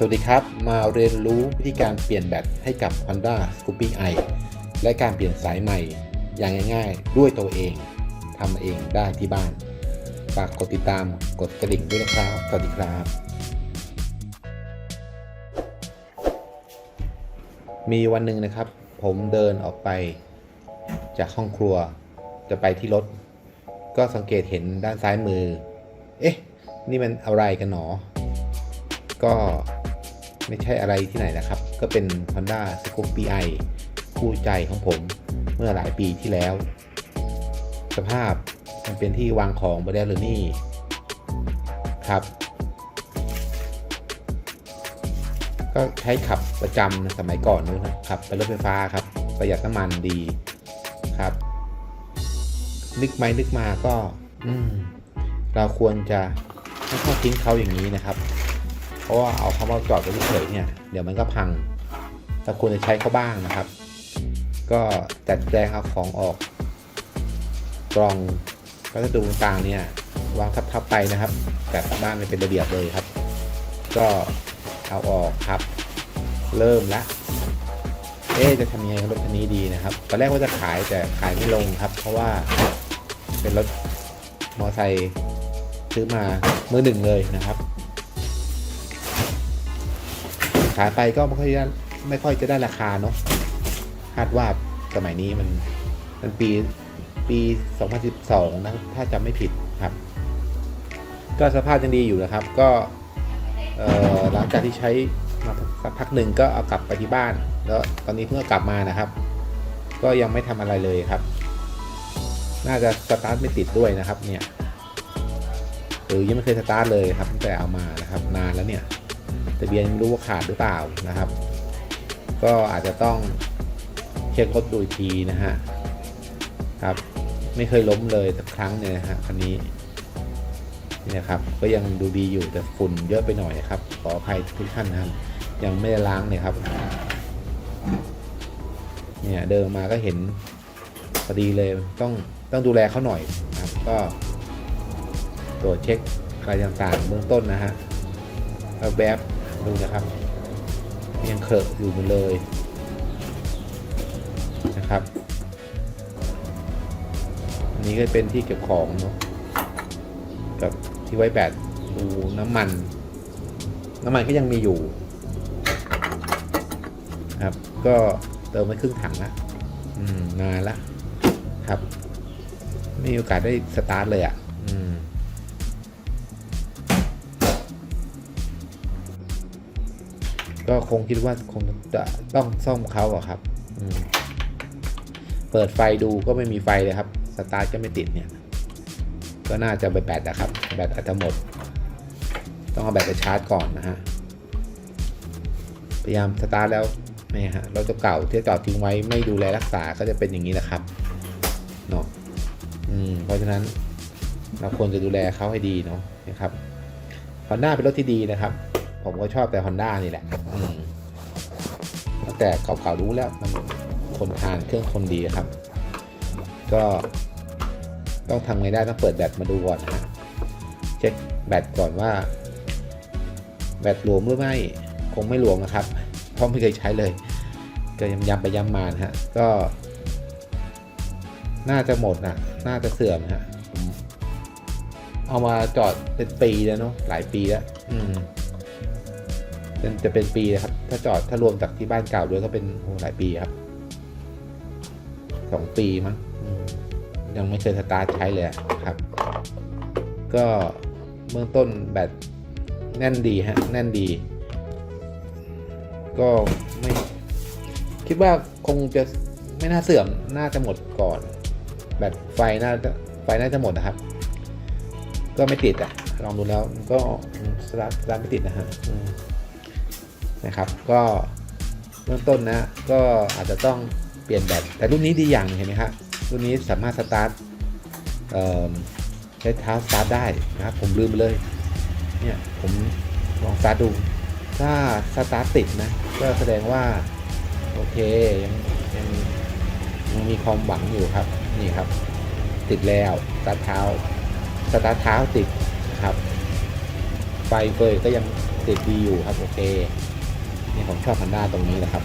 สวัสดีครับ มาเรียนรู้วิธีการเปลี่ยนแบตให้กับ Honda Scoopy i และการเปลี่ยนสายใหม่ อย่างง่ายๆ ด้วยตัวเองทำเองได้ที่บ้าน ฝากกดติดตามกดกระดิ่งด้วยนะครับ สวัสดีครับ มีวันหนึ่งนะครับ ผมเดินออกไป จากห้องครัวจะไปที่รถ ก็สังเกตเห็นด้านซ้ายมือ เอ๊ะ นี่มันอะไรกันหนอก็ ไม่ใช่อะไรที่ไหนนะครับ ก็เป็น Honda Scoopy i คู่ใจของผมเมื่อหลายปีที่แล้ว สภาพมันเป็นที่วางของไปแล้หรือนี่ครับ ก็ใช้ขับประจำสมัยก่อนนู้นนะขับไปรถไฟฟ้าครับ ประหยัดน้ำมันดีครับ นึกไหมนึกมาก็ อืม เราควรจะไม่ทอดทิ้งเขาอย่างนี้นะครับ เพราะว่าเอาเขามาจอดไว้เฉยเนี่ยเดี๋ยวมันก็พังเราควรจะใช้เขาบ้างนะครับ ก็จัดแจงเอาของออกกล่องก็จะดูต่างๆเนี่ยวางทับๆไปนะครับจัดบ้านให้เป็นระเบียบเลยครับ ก็เอาออกครับ เริ่มละเอ๊จะทำยังไงกับรถคันนี้ดีนะครับ ตอนแรกว่าจะขายแต่ขายไม่ลงครับ เพราะว่าเป็นรถมอไซค์ซื้อมามือหนึ่งเลยนะครับ ขายไปก็ไม่ค่อยจะไม่ค่อยจะได้ราคาเนาะคาดว่าสมัยนี้มันมันปีปี 2012 นะถ้าจำไม่ผิดครับ ก็สภาพยังดีอยู่นะครับ ก็หลังจากที่ใช้มาสักพักหนึ่งก็เอากลับไปที่บ้าน แล้วตอนนี้เพิ่งกลับมานะครับ ก็ยังไม่ทำอะไรเลยครับ น่าจะสตาร์ทไม่ติดด้วยนะครับ เนี่ยหรือยังไม่เคยสตาร์ทเลยครับตั้งแต่เอามานะครับ นานแล้วเนี่ย ทะเบียนไม่รู้ว่าขาดหรือเปล่านะครับ ก็อาจจะต้องเช็ครถดูอีกทีนะฮะครับ ไม่เคยล้มเลยสักครั้งเนี่ยนะฮะคันนี้นี่นะครับก็ยังดูดีอยู่แต่ฝุ่นเยอะไปหน่อยครับขออภัยทุกท่านนะครับยังไม่ได้ล้างเลยครับ เนี่ยเดินมาก็เห็นพอดีเลยต้องต้องดูแลเขาหน่อยนะครับ ก็ตรวจเช็คอะไรต่างๆเบื้องต้นนะฮะเอาแบบ ดูนะครับ ยังเคลอะอยู่หมดเลยนะครับ อันนี้ก็เป็นที่เก็บของเนาะกับที่ไว้แบตดูน้ำมัน น้ำมันก็ยังมีอยู่ครับ ก็เติมไปครึ่งถังละอืมนานละครับ ไม่มีโอกาสได้สตาร์ทเลยอะ่ะ อืม ก็คงคิดว่าคงจะต้องซ่อมเขาอะครับอืมเปิดไฟดูก็ไม่มีไฟเลยครับ สตาร์ทก็ไม่ติดเนี่ย ก็น่าจะไปแบตนะครับ แบตอาจจะหมด ต้องเอาแบตไปชาร์จก่อนนะฮะ พยายามสตาร์ทแล้วไม่ฮะรถเก่าที่จอดทิ้งไว้ไม่ดูแลรักษาก็จะเป็นอย่างนี้นะครับเนาะอืมเพราะฉะนั้นเราควรจะดูแลเขาให้ดีเนาะนะครับฮอนด้าเป็นรถที่ดีนะครับ ผมก็ชอบแต่ Honda นี่แหละแต่เก่าๆรู้แล้วมันทนทานเครื่องทนดีครับ ก็ต้องทำไงได้ต้องเปิดแบตมาดูก่อนนะฮะเช็คแบตก่อนว่า แบตหลวมหรือไม่คงไม่หลวมนะครับ เพราะไม่เคยใช้เลยก็ย้ำย้ำไปย้ำมานะฮะก็ น่าจะหมดนะน่าจะเสื่อมฮะเอามาจอดเป็นปีแล้วเนาะหลายปีแล้ว อืม เป็นจะเป็นปีนะครับ ถ้าจอดถ้ารวมจากที่บ้านเก่าด้วยก็เป็นหลายปีครับสองปีมั้งยังไม่เคยสตาร์ทใช้เลยครับ ก็เบื้องต้นแบตแน่นดีฮะแน่นดี ก็ไม่คิดว่าคงจะไม่น่าเสื่อมน่าจะหมดก่อน แบตไฟน่าจะไฟน่าจะหมดนะครับ ก็ไม่ติดอะ ลองดูแล้วก็สตาร์ทไม่ติดนะฮะ นะครับ ก็เบื้องต้นนะก็อาจจะต้องเปลี่ยนแบตแต่รุ่นนี้ดีอย่างเห็นไหมครับรุ่นนี้สามารถสตาร์ทใช้เท้าสตาร์ทได้นะครับผมลืมไปเลยเนี่ยผมลองสตาร์ทดูถ้าสตาร์ทติดนะก็แสดงว่าโอเคยังยังยังมีความหวังอยู่ครับนี่ครับ ติดแล้วสตาร์ทเท้าสตาร์ทเท้าติดนะครับไฟเฟยก็ยังติดดีอยู่ครับโอเค นี่ผมชอบพันด้าตรงนี้แหละครับ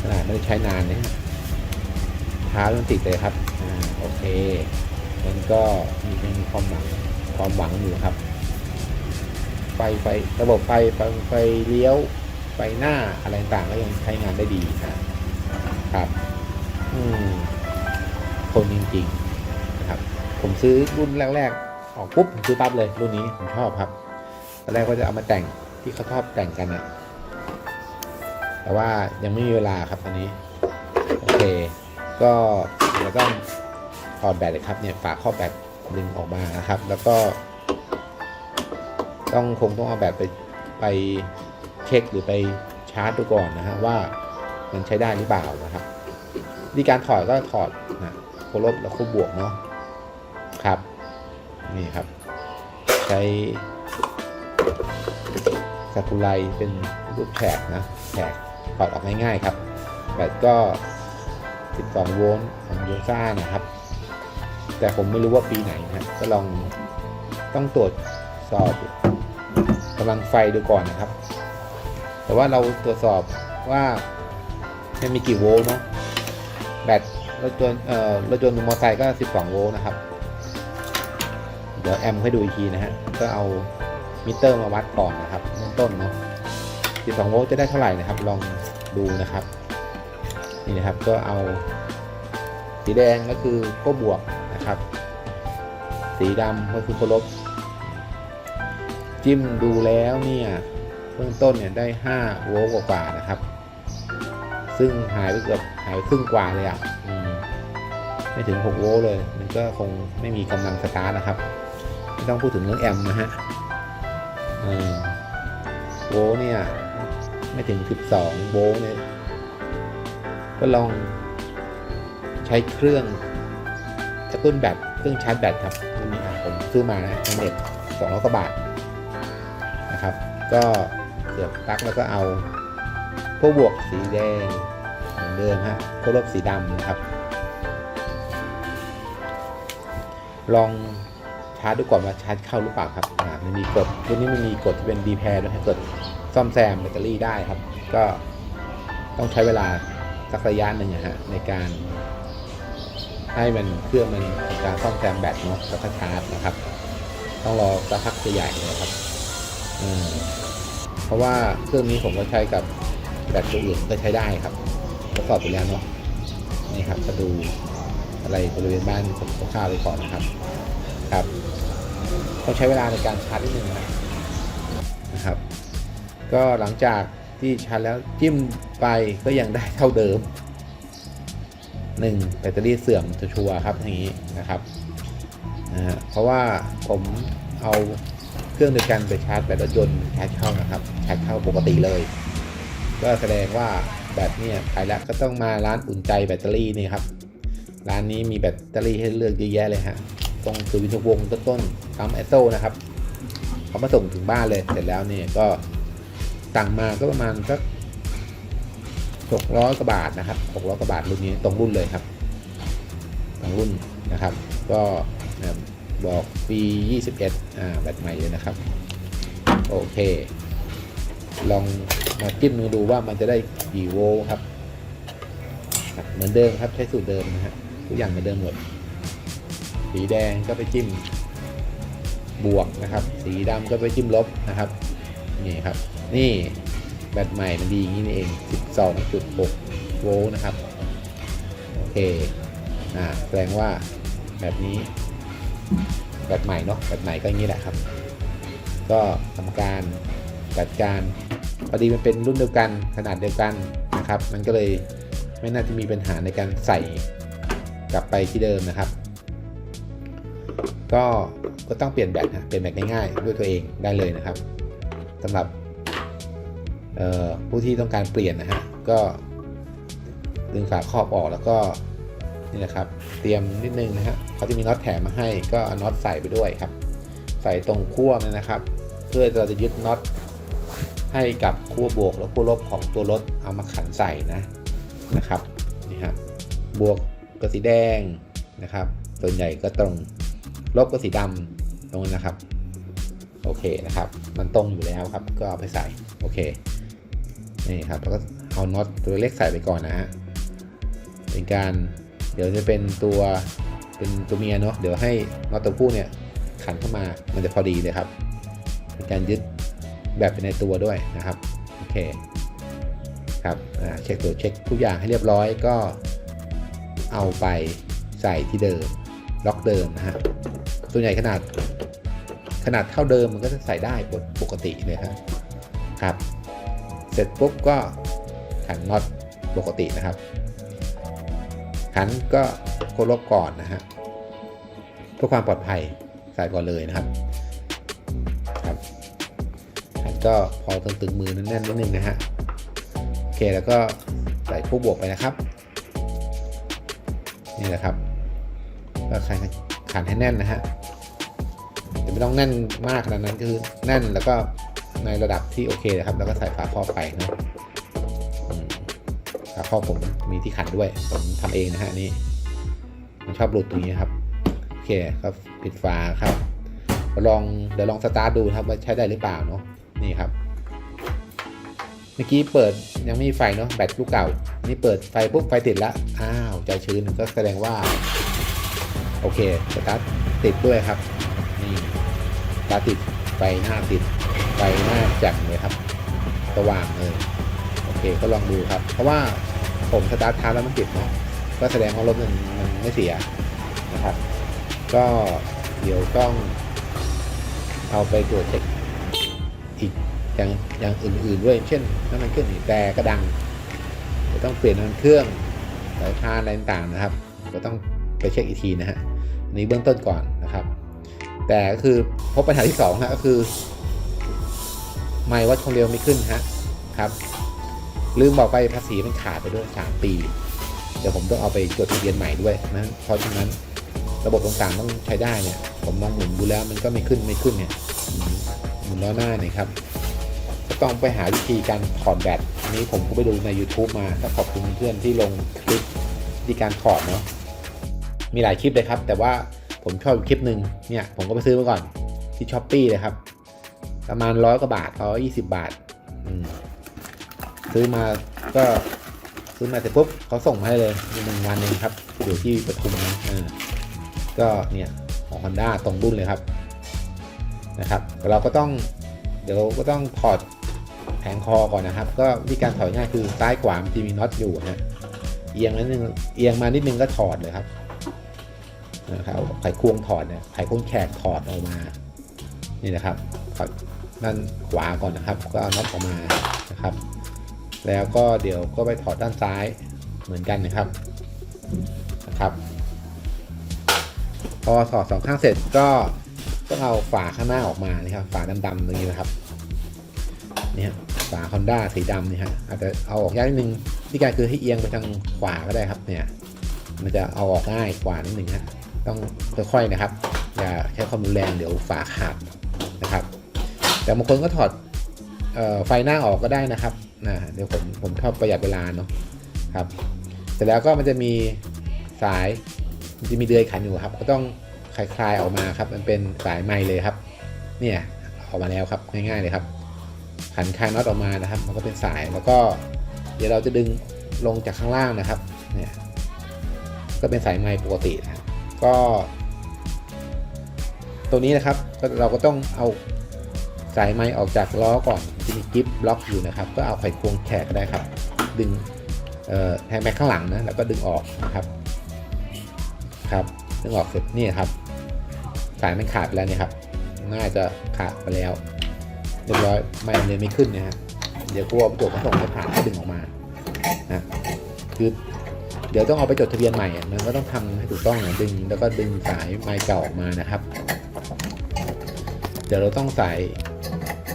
ขนาดไม่ได้ใช้นานเนี่ยเท้ายังติดเลยครับอโอเคมันก็มียังมีความหวังความหวังอยู่ครับ ไฟไฟระบบไฟไฟไฟเลี้ยวไฟหน้าอะไรต่างก็ยังใช้งานได้ดีนะครับ อืมทนจริงๆนะครับ ผมซื้อรุ่นแรก ๆ ออกปุ๊บผมซื้อปั๊บเลยรุ่นนี้ผมชอบครับ ตอนแรกก็จะเอามาแต่งที่เขาชอบแต่งกันนะแต่ว่ายังไม่มีเวลาครับตอนนี้ โอเค ก็เดี๋ยวต้องถอดแบตเลยครับเนี่ยฝาข้อแบตดึงออกมานะครับ แล้วก็ ต้องคงต้องเอาแบตไปไปเช็คหรือไปชาร์จดูก่อนนะฮะว่ามันใช้ได้หรือเปล่านะครับวิธีการถอดก็ถอดนะโคลบแล้วคู่บวกเนาะครับ นี่ครับ ใช้ สกุไลเป็นรูปแฉกนะแฉกถอดออกง่ายๆครับ แบตก็ 12 โวลต์ของโยซ่านะครับ แต่ผมไม่รู้ว่าปีไหนนะก็ลองต้องตรวจสอบกำลังไฟดูก่อนนะครับ แต่ว่าเราตรวจสอบว่ามันมีกี่โวลต์เนาะแบตรถยนต์เอ่อรถยนต์มอเตอร์ไซค์ก็ 12 โวลต์นะครับ เดี๋ยวแอมให้ดูอีกทีนะฮะ ก็เอา มิเตอร์มาวัดก่อนนะครับเริ่มต้นเนาะ 12 โวลต์จะได้เท่าไหร่นะครับ ลองดูนะครับ นี่นะครับก็เอา สีแดงก็คือขั้วบวกนะครับ สีดำก็คือขั้วลบ จิ้มดูแล้วเนี่ยเบื้องต้นเนี่ยได้ 5 โวลต์กว่าๆนะครับ ซึ่งหายไปเกือบหายไปครึ่งกว่าเลยอะไม่ถึง 6 โวลต์เลย มันก็คงไม่มีกำลังสตาร์ทนะครับ ไม่ต้องพูดถึงเรื่องแอมป์นะฮะ โวลต์เนี่ย ไม่ถึง 12 โวลต์เนี่ย ก็ลองใช้เครื่องกระตุ้นแบตเครื่องชาร์จแบตครับรุ่นนี้อะผมซื้อมานะเน็ตสองร้อยกว่าบาทนะครับ ก็เสียบปลั๊กแล้วก็เอาพวกบวกสีแดงเหมือนเดิมฮะพวกลบสีดำนะครับ ลองชาร์จดูก่อนว่าชาร์จเข้าหรือเปล่าครับ มันมีกดรุ่นนี้มันมีกดที่เป็น D pair ด้วยให้กดซ่อมแซมแบตเตอรี่ได้ครับ ก็ต้องใช้เวลาสักระยะหนึ่งนะฮะในการให้มันเครื่องมันการซ่อมแซมแบตเนาะแล้วก็ชาร์จนะครับ ต้องรอสักพักใหญ่ๆเลยครับเพราะว่าเครื่องนี้ผมก็ใช้กับแบตตัวอื่นก็ใช้ได้ครับทดสอบไปแล้วเนาะนี่ครับก็ดูอะไรบริเวณบ้านผมคร่าวๆไปก่อนนะครับ ครับ ต้องใช้เวลาในการชาร์จนิดนึงนะนะครับ ก็หลังจากที่ชาร์จแล้วจิ้มไปก็ยังได้เท่าเดิมหนึ่งแบตเตอรี่เสื่อมชัวร์ๆครับอย่างนี้นะครับนะฮะเพราะว่าผมเอาเครื่องเดียวกันไปชาร์จแบตรถยนต์ชาร์จเข้านะครับชาร์จเข้าปกติเลย ก็แสดงว่าแบตเนี่ยไปแล้วก็ต้องมาร้านอุ่นใจแบตเตอรี่นี่ครับ ร้านนี้มีแบตเตอรี่ให้เลือกเยอะแยะเลยฮะ ตรงสุวินทวงศ์ต้นๆปั๊มแอสโซนะครับเขามาส่งถึงบ้านเลยเสร็จแล้วเนี่ยก็สั่งมาก็ประมาณสักหกร้อยกว่าบาทนะครับหกร้อยกว่าบาทรุ่นนี้ตรงรุ่นเลยครับตรงรุ่นนะครับ ก็นะครับอกปี21อ่าแบตใหม่เลยนะครับ โอเค ลองมาจิ้มดูดูว่ามันจะได้กี่โวลต์ครับครับ เหมือนเดิมครับใช้สูตรเดิมนะฮะทุกอย่างเหมือนเดิมหมด สีแดงก็ไปจิ้มบวกนะครับ สีดำก็ไปจิ้มลบนะครับ นี่ครับ นี่แบตใหม่มันดีอย่างนี้นี่เอง 12.6 โวลต์นะครับ โอเค อ่า แสดงว่าแบบนี้ แบตใหม่เนาะ แบตใหม่ก็อย่างนี้แหละครับ ก็ทำการจัดการ พอดีมันเป็นรุ่นเดียวกัน ขนาดเดียวกันนะครับ มันก็เลยไม่น่าจะมีปัญหาในการใส่กลับไปที่เดิมนะครับ ก็ก็ต้องเปลี่ยนแบตนะเปลี่ยนแบตง่ายๆด้วยตัวเองได้เลยนะครับสำหรับผู้ที่ต้องการเปลี่ยนนะฮะก็ดึงฝาครอบออกแล้วก็นี่นะครับ เตรียมนิดนึงนะฮะเขาจะมีน็อตแถมมาให้ก็เอาน็อตใส่ไปด้วยครับ ใส่ตรงขั้วเนี่ยนะครับ เพื่อเราจะยึดน็อตให้กับขั้วบวกและขั้วลบของตัวรถเอามาขันใส่นะนะครับนี่ฮะบวกก็สีแดงนะครับส่วนใหญ่ก็ตรง ลบก็สีดำตรงนั้นนะครับ โอเคนะครับ มันตรงอยู่แล้วครับ ก็เอาไปใส่ โอเค นี่ครับ แล้วก็เอาน็อตตัวเล็กใส่ไปก่อนนะฮะ เป็นการ เดี๋ยวจะเป็นตัว เป็นตัวเมียเนาะ เดี๋ยวให้น็อตตัวผู้เนี่ยขันเข้ามา มันจะพอดีเลยครับ เป็นการยึดแบบเป็นในตัวด้วยนะครับ โอเค ครับอ่าเช็คตัวเช็คทุกอย่างให้เรียบร้อยก็เอาไปใส่ที่เดิมล็อกเดิมนะฮะ ตัวใหญ่ขนาดขนาดเท่าเดิมมันก็จะใส่ได้ปกติเลยครับครับ เสร็จปุ๊บก็ขันน็อตปกตินะครับขันก็โคลบก่อนนะฮะเพื่อความปลอดภัยใส่ก่อนเลยนะครับครับขันก็พอตึงๆมือแน่นๆนิดนึงนะฮะโอเคแล้วก็ใส่คู่บวกไปนะครับ นี่แหละครับก็ขันขันให้แน่นนะฮะ ไม่ต้องแน่นมากขนาดนั้นคือแน่นแล้วก็ในระดับที่โอเคนะครับ แล้วก็ใส่ฝาครอบไปนะฝาครอบผมมีที่ขันด้วย ผมทำเองนะฮะนี่มันชอบหลุดตรงนี้ครับ โอเคครับปิดฝาครับลองเดี๋ยวลองสตาร์ทดูครับว่าใช้ได้หรือเปล่าเนาะนี่ครับ เมื่อกี้เปิดยังไม่มีไฟเนาะแบตลูกเก่า นี่เปิดไฟปุ๊บไฟติดละอ้าวใจชื้นก็แสดงว่า โอเคสตาร์ทติดด้วยครับนี่ ตาติดไฟหน้าติดไฟหน้าแจ่มเลยครับสว่างเลยโอเคก็ลองดูครับ เพราะว่าผมสตาร์ทท้าแล้วมันติดเนาะก็แสดงว่ารถมันมันไม่เสียนะครับ ก็เดี๋ยวต้อง เอาไปตรวจเช็คอีกอย่างอย่างอื่นๆด้วย เช่นน้ำมันเครื่องหนีแต่กระดังจะต้องเปลี่ยนน้ำมันเครื่องสายพานอะไรต่างๆนะครับ ก็ต้องไปเช็คอีกทีนะฮะอันนี้เบื้องต้นก่อนนะครับ แต่ก็คือพบปัญหาที่2ฮะก็คือ ไม่วัดความเร็วไม่ขึ้นฮะครับ ลืมบอกไปภาษีมันขาดไปด้วย 3 ปี เดี๋ยวผมต้องเอาไปจดทะเบียนใหม่ด้วยนะเพราะฉะนั้นระบบต่างๆต้องใช้ได้เนี่ย ผมลองหมุนดูแล้วมันก็ไม่ขึ้นไม่ขึ้นเนี่ยหมุนล้อหน้าเนี่ยครับก็ต้องไปหาวิธีการถอดแบตอันนี้ผมก็ไปดูใน YouTube มาก็ขอบคุณเพื่อนที่ลงคลิปวิธีการถอดเนาะมีหลายคลิปเลยครับ แต่ว่า ผมชอบอีกคลิปหนึ่งเนี่ยผมก็ไปซื้อมาก่อนที่ช้อปปี้เลยครับ ประมาณร้อยกว่าบาทร้อยยี่สิบบาทซื้อมาก็ซื้อมาเสร็จปุ๊บเขาส่งมาให้เลยหนึ่งวันเองครับอยู่ที่ปทุมนะก็เนี่ยของ Honda ตรงรุ่นเลยครับนะครับ เราก็ต้องเดี๋ยวก็ต้องถอดแผงคอก่อนนะครับ ก็วิธีการถอดง่ายคือซ้ายขวามันจะมีน็อตอยู่นะเอียงนิดนึงเอียงมานิดนึงก็ถอดเลยครับ นะครับไขควงถอดเนี่ยไขควงแขกถอดออกมานี่นะครับดด้านขวาก่อนนะครับ ก็เอาน็อตออกมานะครับ แล้วก็เดี๋ยวก็ไปถอดด้านซ้ายเหมือนกันนะครับนะครับ พอถอดสองข้างเสร็จก็ต้องเอาฝาข้างหน้าออกมานะครับฝาดำๆตรงนี้นะครับเนี่ยฝา Honda สีดำนี่ฮะอาจจะเอาออกยากนิดนึงที่การคือให้เอียงไปทางขวาก็ได้ครับเนี่ย มันจะเอาออกง่ายกว่านิดนึงฮะ ต้องค่อยๆนะครับ อย่าใช้ความรุนแรงเดี๋ยวฝาขาดนะครับ แต่บางคนก็ถอดออไฟหน้าออกก็ได้นะครับนะเดี๋ยวผมผมชอบประหยัดเวลาเนาะครับ เสร็จแล้วก็มันจะมีสายมันจะมีเดือยขันอยู่ครับ ก็ต้องคลายๆออกมาครับ มันเป็นสายไม้เลยครับ เนี่ยออกมาแล้วครับง่ายๆเลยครับขันคลายน็อตออกมานะครับ มันก็เป็นสายแล้วก็เดี๋ยวเราจะดึงลงจากข้างล่างนะครับ เนี่ย ก็เป็นสายไม้ปกตินะครับ ก็ ตัวนี้นะครับเราก็ต้องเอาสายไม้ออกจากล้อก่อนจะมีกิฟบล็อกอยู่นะครับ ก็เอาไขควงแขกก็ได้ครับ ดึงเอ่อแทงไปข้างหลังนะแล้วก็ดึงออกนะครับครับดึงออกเสร็จนี่ครับ สายมันขาดไปแล้วเนี่ยครับ น่าจะขาดไปแล้วเรียบร้อยไม่เลยไม่ขึ้นนะฮะเดี๋ยวกลัวประจวบเขาส่งให้ผ่านให้ดึงออกมานะคือ เดี๋ยวต้องเอาไปจดทะเบียนใหม่มันก็ต้องทำให้ถูกต้องนะดึงแล้วก็ดึงสายไม้เก่าออกมานะครับ เดี๋ยวเราต้องใส่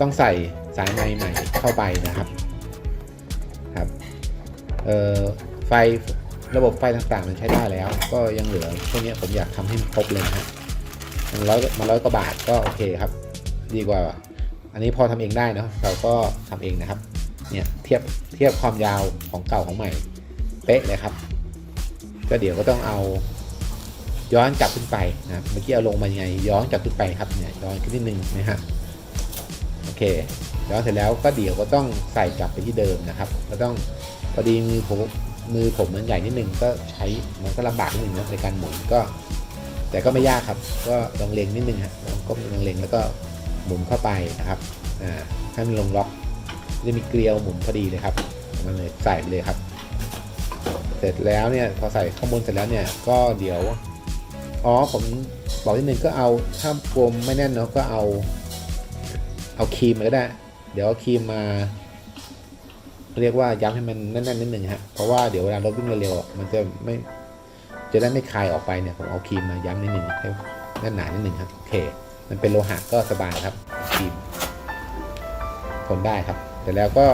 ต้องใส่สายไม้ใหม่เข้าไปนะครับครับเอ่อไฟระบบไฟต่างๆมันใช้ได้แล้ว ก็ยังเหลือพวกนี้ผมอยากทำให้มันครบเลยนะฮะมันร้อยมันร้อยกว่าบาทก็โอเคครับ ดีกว่า อันนี้พอทำเองได้เนาะเราก็ทำเองนะครับเนี่ยเทียบเทียบความยาวของเก่าของใหม่ เป๊ะเลยครับ ก็เดี๋ยวก็ต้องเอาย้อนกลับขึ้นไปนะครับเมื่อกี้เอาลงมายังไง ย้อนกลับขึ้นไปครับเนี่ยย้อนขึ้นนิดนึงนะฮะโอเคย้อนเสร็จแล้วก็เดี๋ยวก็ต้องใส่กลับไปที่เดิมนะครับ ก็ต้องพอดีมือผมมือผมมันใหญ่นิดนึงก็ใช้มันก็ลำบากนิดนึงนะในการหมุนก็ แต่ก็ไม่ยากครับ ก็ลองเล็งนิดนึงฮะลองก้มลองเล็งแล้วก็หมุนเข้าไปนะครับอ่าให้มันลงล็อกจะมีเกลียวหมุนพอดีเลยครับมันเลยใส่เลยครับ ร็จแล้วเนี่ยพอใส่ข้างบนเสร็จแล้วเนี่ยก็เดี๋ยวอ๋อผมบอกนิดนึงก็เอาถ้ากลมไม่แน่นเนาะก็เอาเอาครีมมาก็ได้ เดี๋ยวเอาครีมมา เรียกว่าย้ำให้มันแน่นๆนิดนึงฮะเพราะว่าเดี๋ยวเวลารถวิ่งเร็วๆมันจะไม่จะได้ไม่คลายออกไปเนี่ยผมเอาครีมมาย้ำนิดนึงให้แน่นหนานิดนึงครับโอเค มันเป็นโลหะก็สบายครับครีมทนได้ครับ แต่แล้วก็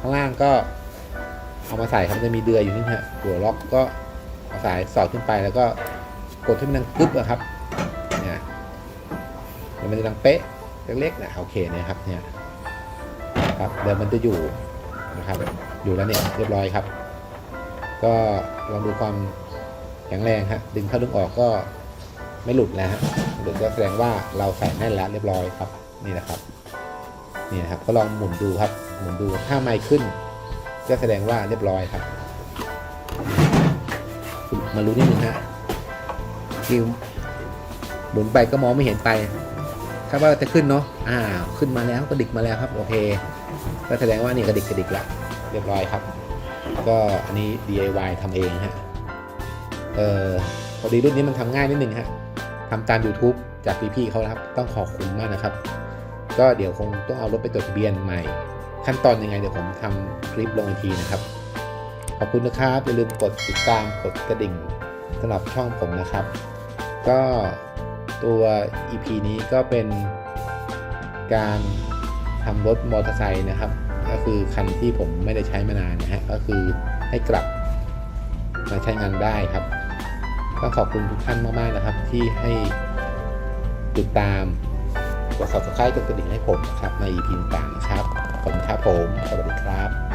ข้างล่างก็ เอามาใส่ครับจะมีเดือยอยู่นี่ฮะหัวล็อกก็เอาสายสอดขึ้นไปแล้วก็กดให้มันดังกึ๊บอะครับเนี่ยเดี๋ยวมันจะดังเป๊ะเล็กๆนะโอเคเนี่ยครับเนี่ยครับเดี๋ยวมันจะอยู่นะครับอยู่แล้วเนี่ยเรียบร้อยครับ ก็ลองดูความแข็งแรงฮะดึงเข้าดึงออกก็ไม่หลุดแล้วฮะหลุดก็แสดงว่าเราใส่แน่นแล้วเรียบร้อยครับนี่นะครับนี่นะครับก็ลองหมุนดูครับหมุนดูถ้าไม่ขึ้น ก็แสดงว่าเรียบร้อยครับ มารู้นิดนึงฮะคิวหมุนไปก็มองไม่เห็นไปถ้าว่าจะขึ้นเนาะอ่า ขึ้นมาแล้วกระดิกมาแล้วครับ โอเค ก็แสดงว่านี่กระดิกกระดิกละเรียบร้อยครับ ก็อันนี้ DIY ทำเองฮะเออพอดีรุ่นนี้มันทำง่ายนิดนึงฮะทำตาม YouTube จากพี่ๆเขาครับ ต้องขอบคุณมากนะครับ ก็เดี๋ยวคงต้องเอารถไปจดทะเบียนใหม่ ขั้นตอนยังไงเดี๋ยวผมทำคลิปลงอีกทีนะครับ ขอบคุณนะครับอย่าลืมกดติดตามกดกระดิ่งสำหรับช่องผมนะครับ ก็ตัว EP นี้ก็เป็นการทำรถมอเตอร์ไซค์นะครับ ก็คือคันที่ผมไม่ได้ใช้มานานนะฮะก็คือให้กลับมาใช้งานได้ครับต้องขอบคุณทุกท่านมากๆนะครับ ที่ให้ติดตามกด subscribe กดกระดิ่งให้ผมนะครับใน EP ต่างๆนะครับ ขอบคุณครับผม สวัสดีครับ